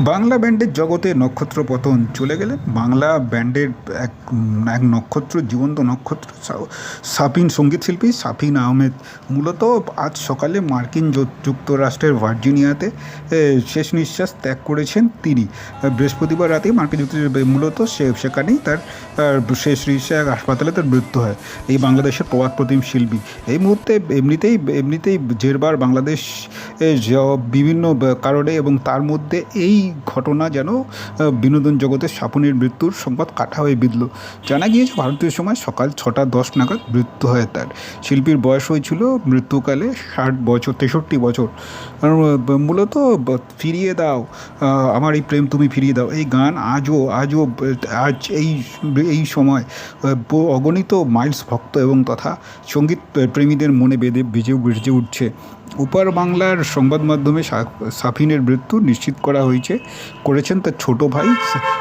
বাংলা ব্যান্ডের জগতে নক্ষত্র পতন চলে গেলেন বাংলা ব্যান্ডের এক এক নক্ষত্র, জীবন্ত নক্ষত্র সাফিন সঙ্গীতশিল্পী সাফিন আহমেদ। মূলত আজ সকালে মার্কিন যুক্তরাষ্ট্রের ভার্জিনিয়াতে শেষ নিঃশ্বাস ত্যাগ করেছেন তিনি। বৃহস্পতিবার রাতে মার্কিন যুক্তরাষ্ট্রে মূলত সে, সেখানেই তার শেষ নিঃশ্বাস হাসপাতালে তার মৃত্যু হয়। এই বাংলাদেশের প্রবাদ প্রতিম শিল্পী। এই মুহূর্তে এমনিতেই এমনিতেই জেরবার বাংলাদেশ বিভিন্ন কারণে এবং তার মধ্যে এই ঘটনা যেন বিনোদন জগতের সাপনের মৃত্যুর সংবাদ কাটা হয়ে বিঁধল। জানা গিয়েছে ভারতীয় সময় সকাল ছটা দশ নাগাদ মৃত্যু হয় তার। শিল্পীর বয়স হয়েছিল মৃত্যুকালে ষাট বছর, তেষট্টি বছর। মূলত ফিরিয়ে দাও আমার এই প্রেম তুমি ফিরিয়ে দাও। এই গান আজও আজও, আজ এই এই সময় অগণিত মাইলস ভক্ত এবং তথা সংগীত, প্রেমীদের মনে বেঁধে বেজে বেজে উঠছে। ওপার বাংলার সংবাদ মাধ্যমে সাফিনের মৃত্যু নিশ্চিত করা হয়েছে। করেছেন তার ছোট ভাই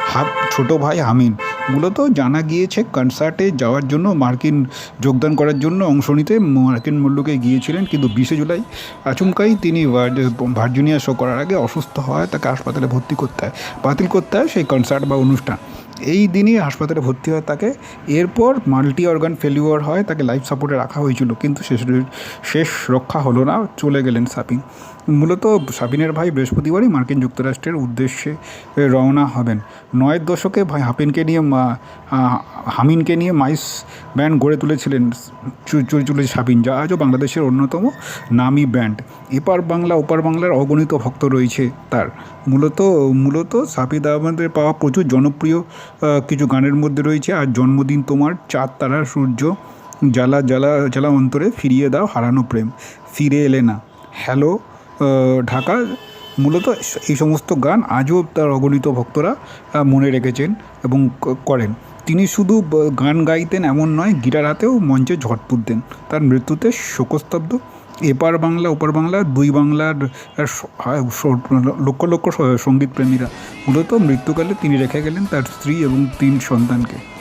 হাফ ছোট ভাই হামিন মূলত জানা গিয়েছে কনসার্টে যাওয়ার জন্য, মার্কিন যোগদান করার জন্য অংশ নিতে মার্কিন মূল্যকে গিয়েছিলেন। কিন্তু বিশে জুলাই আচমকাই তিনি ভার- ভার্জিনিয়া শো করার আগে অসুস্থ হয় তাকে হাসপাতালে ভর্তি করতে হয়, বাতিল করতে হয় সেই কনসার্ট বা অনুষ্ঠান। এই দিনই হাসপাতালে ভর্তি হয় তাকে। এরপর মাল্টি অর্গান ফেলিওর হয়, তাকে লাইফ সাপোর্টে রাখা হয়েছিল, কিন্তু শেষ শেষ রক্ষা হলো না, চলে গেলেন সাপিন মূলত সাবিনের ভাই বৃহস্পতিবারই মার্কিন যুক্তরাষ্ট্রের উদ্দেশ্যে রওনা হবেন। নয়ের দশকে ভাই হাপিনকে নিয়ে হামিনকে নিয়ে মাইস ব্যান্ড গড়ে তুলেছিলেন চুরি চুরি সাবিন, যা আজও বাংলাদেশের অন্যতম নামী ব্যান্ড। এপার বাংলা, ওপার বাংলার অগণিত ভক্ত রয়েছে তার। মূলত মূলত সাবিদ আহমেদের পাওয়া প্রচুর জনপ্রিয় কিছু গানের মধ্যে রয়েছে, আর জন্মদিন তোমার চাঁদ, তারা, সূর্য, জ্বালা জ্বালা জ্বালা অন্তরে ফিরিয়ে দাও হারানো প্রেম। ফিরে এলে না। হ্যালো ঢাকা। মূলত এই সমস্ত গান আজও তার অগণিত ভক্তরা মনে রেখেছেন এবং করেন। তিনি শুধু গান গাইতেন এমন নয়, গিটার হাতেও মঞ্চে ঝড় তুলতেন তার মৃত্যুতে শোকস্তব্ধ এপার বাংলা, ওপার বাংলা, দুই বাংলার লক্ষ লক্ষ সঙ্গীতপ্রেমীরা। সংগীত প্রেমীরা মূলত মৃত্যুকালে তিনি রেখে গেলেন তার স্ত্রী এবং তিন সন্তানকে।